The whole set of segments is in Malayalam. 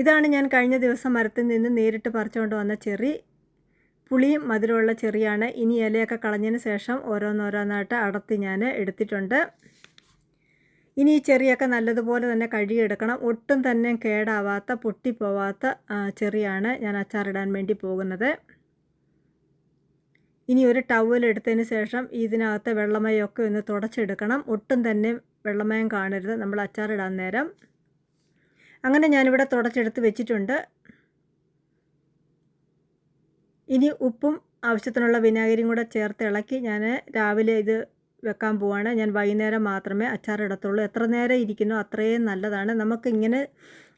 ഇതാണ് ഞാൻ കഴിഞ്ഞ ദിവസം മരത്തിൽ നിന്ന് നേരിട്ട് പറിച്ചുകൊണ്ട് വന്ന ചെറി പുളിയും മധുരമുള്ള ചെറിയാണ്. ഇനി ഇലയൊക്കെ കളഞ്ഞതിന് ശേഷം ഓരോന്നോരോന്നായിട്ട് അടത്തി ഞാൻ എടുത്തിട്ടുണ്ട്. ഇനി ഈ ചെറിയൊക്കെ നല്ലതുപോലെ തന്നെ കഴുകിയെടുക്കണം. ഒട്ടും തന്നെ കേടാവാത്ത പൊട്ടിപ്പോവാത്ത ചെറിയാണ് ഞാൻ അച്ചാറിടാൻ വേണ്ടി പോകുന്നത്. ഇനി ഒരു ടവൽ എടുത്തതിന് ശേഷം ഇതിനകത്തെ വെള്ളമയൊക്കെ ഒന്ന് തുടച്ചെടുക്കണം. ഒട്ടും തന്നെ വെള്ളമയം കാണരുത്. നമ്മൾ അച്ചാറിടാൻ നേരം. അങ്ങനെ ഞാനിവിടെ തുടച്ചെടുത്ത് വെച്ചിട്ടുണ്ട്. ഇനി ഉപ്പും ആവശ്യത്തിനുള്ള വിനാഗിരിയും കൂടെ ചേർത്ത് ഇളക്കി ഞാൻ രാവിലെ ഇത് വെക്കാൻ പോവാണ്. ഞാൻ വൈകുന്നേരം മാത്രമേ അച്ചാർ അച്ചാറിടത്തുള്ളൂ എത്ര നേരം ഇരിക്കുന്നോ അത്രയും നല്ലതാണ്. നമുക്കിങ്ങനെ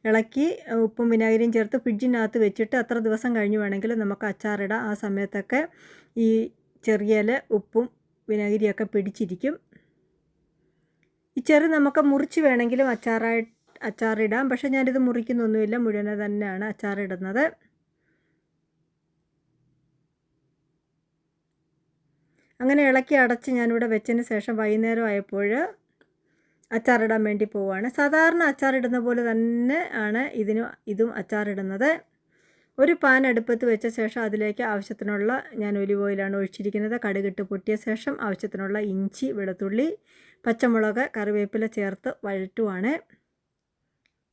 ഇളക്കി ഉപ്പും വിനാഗിരിയും ചേർത്ത് ഫ്രിഡ്ജിനകത്ത് വെച്ചിട്ട് അത്ര ദിവസം കഴിഞ്ഞ് വേണമെങ്കിൽ നമുക്ക് അച്ചാറിടാം ആ സമയത്തൊക്കെ ഈ ചെറിയല ഉപ്പും വിനാഗിരിയൊക്കെ പിടിച്ചിരിക്കും. ഈ ചെറു നമുക്ക് മുറിച്ച് വേണമെങ്കിലും അച്ചാറായി അച്ചാറിടാം. പക്ഷേ ഞാനിത് മുറിക്കുന്നൊന്നുമില്ല. മുഴുവനെ തന്നെയാണ് അച്ചാറിടുന്നത്. അങ്ങനെ ഇളക്കി അടച്ച് ഞാനിവിടെ വെച്ചതിന് ശേഷം വൈകുന്നേരം ആയപ്പോൾ അച്ചാറിടാൻ വേണ്ടി പോവുകയാണ്. സാധാരണ അച്ചാറിടുന്ന പോലെ തന്നെ ആണ് ഇതിന് ഇതും അച്ചാറിടുന്നത്. ഒരു പാൻ അടുപ്പത്ത് വെച്ച ശേഷം അതിലേക്ക് ആവശ്യത്തിനുള്ള ഞാൻ ഒലിവ് ഓയിലാണ് ഒഴിച്ചിരിക്കുന്നത്. കടുകിട്ട് പൊട്ടിയ ശേഷം ആവശ്യത്തിനുള്ള ഇഞ്ചി വെളുത്തുള്ളി പച്ചമുളക് കറിവേപ്പില ചേർത്ത് വഴറ്റുവാണ്.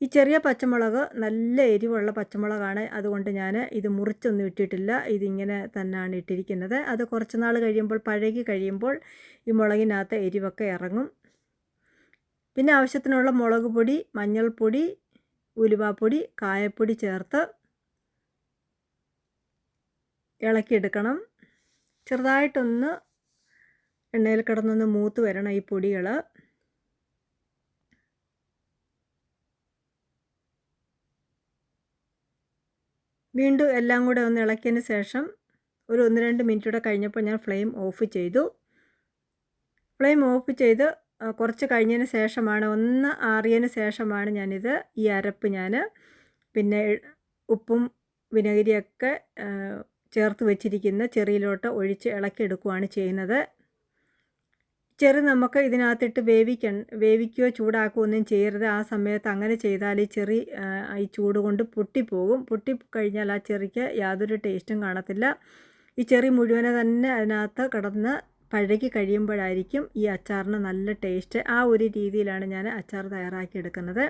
ഈ ചെറിയ പച്ചമുളക് നല്ല എരിവുള്ള പച്ചമുളകാണ്. അതുകൊണ്ട് ഞാൻ ഇത് മുറിച്ചൊന്നും ഇട്ടിട്ടില്ല. ഇതിങ്ങനെ തന്നെയാണ് ഇട്ടിരിക്കുന്നത്. അത് കുറച്ച് നാൾ കഴിയുമ്പോൾ പഴകി കഴിയുമ്പോൾ ഈ മുളകിനകത്ത് എരിവൊക്കെ ഇറങ്ങും. പിന്നെ ആവശ്യത്തിനുള്ള മുളക് പൊടി മഞ്ഞൾപ്പൊടി ഉലുവാപ്പൊടി കായപ്പൊടി ചേർത്ത് ഇളക്കിയെടുക്കണം ചെറുതായിട്ടൊന്ന് എണ്ണയിൽ കിടന്നൊന്ന് മൂത്ത് വരണം ഈ പൊടികൾ വീണ്ടും എല്ലാം കൂടെ ഒന്ന് ഇളക്കിയതിന് ശേഷം ഒരു ഒന്ന് രണ്ട് മിനിറ്റ് കൂടെ കഴിഞ്ഞപ്പോൾ ഞാൻ ഫ്ലെയിം ഓഫ് ചെയ്തു. ഫ്ലെയിം ഓഫ് ചെയ്ത് കുറച്ച് കഴിഞ്ഞതിന് ശേഷമാണ് ഒന്ന് ആറിയതിന് ശേഷമാണ് ഞാനിത് ഈ അരപ്പ് ഞാൻ പിന്നെ ഉപ്പും വിനഗിരിയൊക്കെ ചേർത്ത് വെച്ചിരിക്കുന്ന ചെറിയിലോട്ട് ഒഴിച്ച് ഇളക്കിയെടുക്കുകയാണ് ചെയ്യുന്നത്. ചെറു നമുക്ക് ഇതിനകത്തിട്ട് വേവിക്ക വേവിക്കുകയോ ചൂടാക്കുകയോ ഒന്നും ചെയ്യരുത്. ആ സമയത്ത് അങ്ങനെ ചെയ്താൽ ഈ ചെറി ഈ ചൂട് കൊണ്ട് പൊട്ടിപ്പോകും. പൊട്ടിക്കഴിഞ്ഞാൽ ആ ചെറിക്ക് യാതൊരു ടേസ്റ്റും കാണത്തില്ല. ഈ ചെറി മുഴുവനെ തന്നെ അതിനകത്ത് കിടന്ന് പഴകി കഴിയുമ്പോഴായിരിക്കും ഈ അച്ചാറിന് നല്ല ടേസ്റ്റ്. ആ ഒരു രീതിയിലാണ് ഞാൻ അച്ചാർ തയ്യാറാക്കി എടുക്കുന്നത്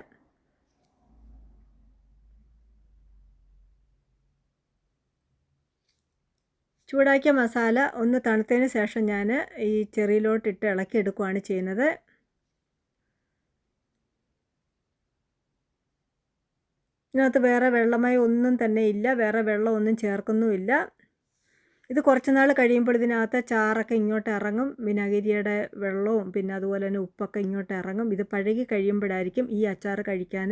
ചൂടാക്കിയ മസാല ഒന്ന് തണുത്തതിന് ശേഷം ഞാൻ ഈ ചെറിയിലോട്ടിട്ട് ഇളക്കി എടുക്കുകയാണ് ചെയ്യുന്നത്. ഇതിനകത്ത് വേറെ വെള്ളമായി ഒന്നും തന്നെ ഇല്ല. വേറെ വെള്ളം ഒന്നും ചേർക്കുന്നുമില്ല. ഇത് കുറച്ച് നാൾ കഴിയുമ്പോൾ ഇതിനകത്ത് ചാറൊക്കെ ഇങ്ങോട്ട് ഇറങ്ങും. വിനാഗിരിയുടെ വെള്ളവും പിന്നെ അതുപോലെ തന്നെ ഉപ്പൊക്കെ ഇങ്ങോട്ട് ഇറങ്ങും. ഇത് പഴകി കഴിയുമ്പോഴായിരിക്കും ഈ അച്ചാർ കഴിക്കാൻ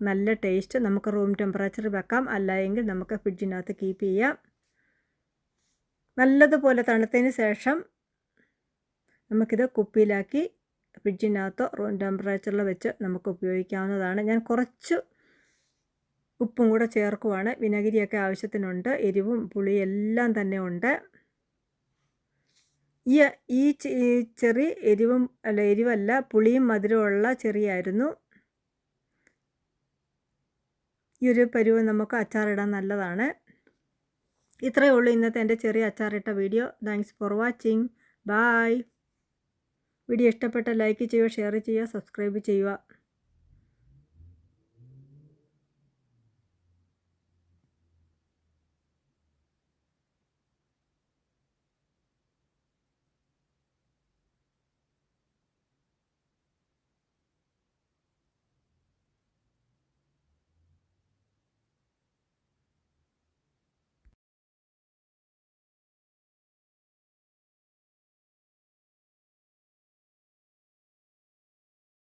നല്ല ടേസ്റ്റ്. നമുക്ക് റൂം ടെമ്പറേച്ചർ വെക്കാം. അല്ലെങ്കിൽ നമുക്ക് ഫ്രിഡ്ജിനകത്ത് കീപ്പ് ചെയ്യാം. നല്ലതുപോലെ തണുത്തതിന് ശേഷം നമുക്കിത് കുപ്പിയിലാക്കി ഫ്രിഡ്ജിനകത്തോ റൂം ടെമ്പറേച്ചറിൽ വെച്ച് നമുക്ക് ഉപയോഗിക്കാവുന്നതാണ്. ഞാൻ കുറച്ച് ഉപ്പും കൂടെ ചേർക്കുവാണ്. വിനഗിരിയൊക്കെ ആവശ്യത്തിനുണ്ട്. എരിവും പുളിയും എല്ലാം തന്നെ ഉണ്ട്. ഈ ഈ ചെറി എരിവും അല്ല എരിവല്ല പുളിയും മധുരമുള്ള ചെറിയായിരുന്നു. ഈ ഒരു പരുവ് നമുക്ക് അച്ചാറിടാൻ നല്ലതാണ്. ഇത്രയേ ഉള്ളൂ ഇന്നത്തെ എന്റെ ചെറിയ അച്ചാറിട്ട video. Thanks for watching bye video ഇഷ്ടപ്പെട്ട ലൈക്ക് ചെയ്യുക ഷെയർ ചെയ്യുക സബ്സ്ക്രൈബ് ചെയ്യുക.